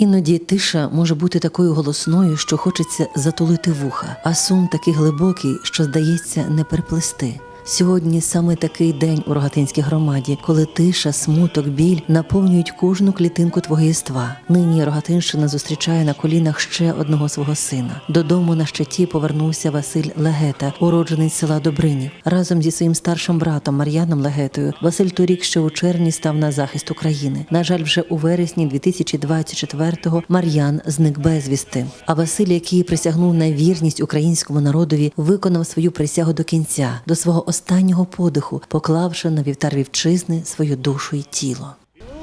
Іноді тиша може бути такою голосною, що хочеться затулити вуха, а сум такий глибокий, що здається не переплести. Сьогодні саме такий день у рогатинській громаді, коли тиша, смуток, біль наповнюють кожну клітинку твого єства. Нині Рогатинщина зустрічає на колінах ще одного свого сина. Додому на щиті повернувся Василь Легета, уродженець села Добрині. Разом зі своїм старшим братом Мар'яном Легетою Василь торік ще у червні став на захист України. На жаль, вже у вересні 2024-го Мар'ян зник безвісти. А Василь, який присягнув на вірність українському народові, виконав свою присягу до кінця, до свого останнього подиху, поклавши на вівтар вівчизни свою душу і тіло.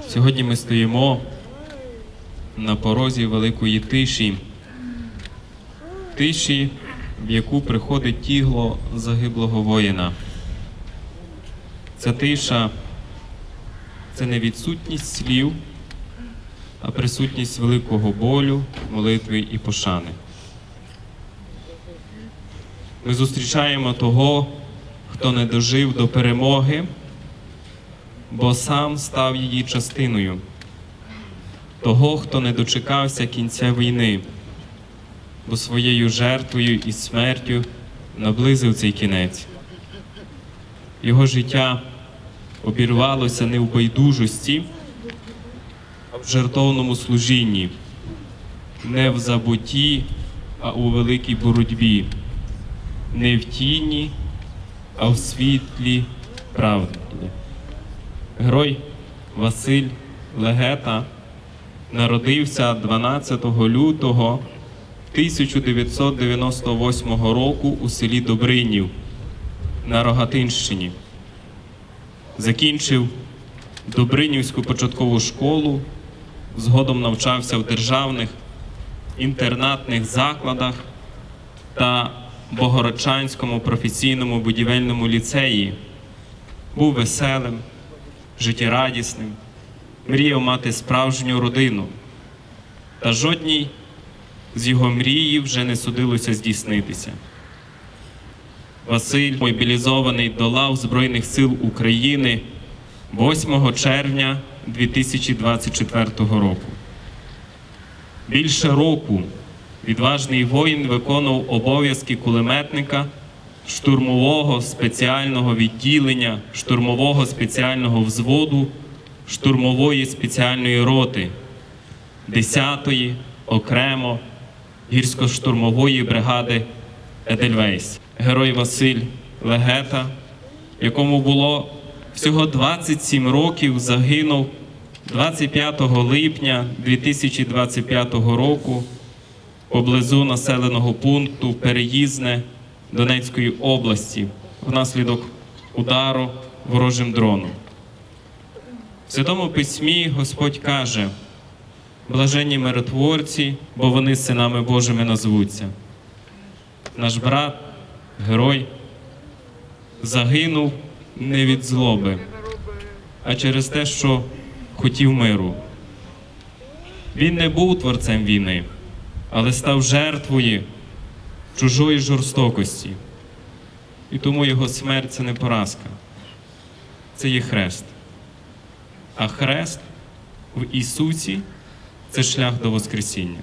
Сьогодні ми стоїмо на порозі великої тиші, тиші, в яку приходить тіло загиблого воїна. Ця тиша це не відсутність слів, а присутність великого болю, молитви і пошани. Ми зустрічаємо того, хто не дожив до перемоги бо сам став її частиною, того, хто не дочекався кінця війни, бо своєю жертвою і смертю наблизив цей кінець. Його життя обірвалося не в байдужості, а в жертовному служінні, не в забутті, а у великій боротьбі, не в тіні, а в світлі правди. Герой Василь Легета народився 12 лютого 1998 року у селі Добринів на Рогатинщині. Закінчив Добринівську початкову школу, згодом навчався в державних інтернатних закладах та Богородчанському професійному будівельному ліцеї. Був веселим, життєрадісним, мріяв мати справжню родину. Та жодній з його мрії вже не судилося здійснитися. Василь, мобілізований до лав Збройних сил України 8 червня 2024 року. Більше року відважний воїн виконував обов'язки кулеметника штурмового спеціального відділення, штурмового спеціального взводу, штурмової спеціальної роти, 10-ї окремо гірсько-штурмової бригади Едельвейс. Герой Василь Легета, якому було всього 27 років, загинув 25 липня 2025 року поблизу населеного пункту Переїзне Донецької області внаслідок удару ворожим дроном. В Святому Письмі Господь каже: блаженні миротворці, бо вони синами Божими назвуться. Наш брат, герой, загинув не від злоби, а через те, що хотів миру. Він не був творцем війни, але став жертвою чужої жорстокості. І тому його смерть це не поразка, це є хрест. А хрест в Ісусі це шлях до Воскресіння.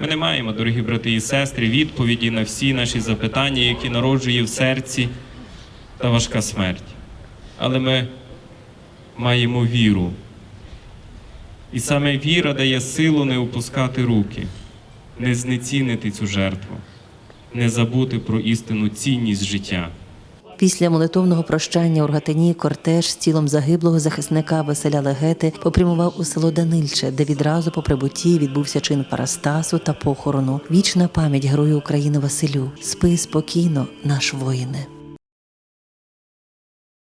Ми не маємо, дорогі брати і сестри, відповіді на всі наші запитання, які народжує в серці та важка смерть. Але ми маємо віру. І саме віра дає силу не опускати руки не знецінити цю жертву, не забути про істинну цінність життя. Після молитовного прощання у Рогатині кортеж з тілом загиблого захисника Василя Легети попрямував у село Данильче, де відразу по прибутті відбувся чин парастасу та похорону. Вічна пам'ять герою України Василю. Спи спокійно, наш воїне.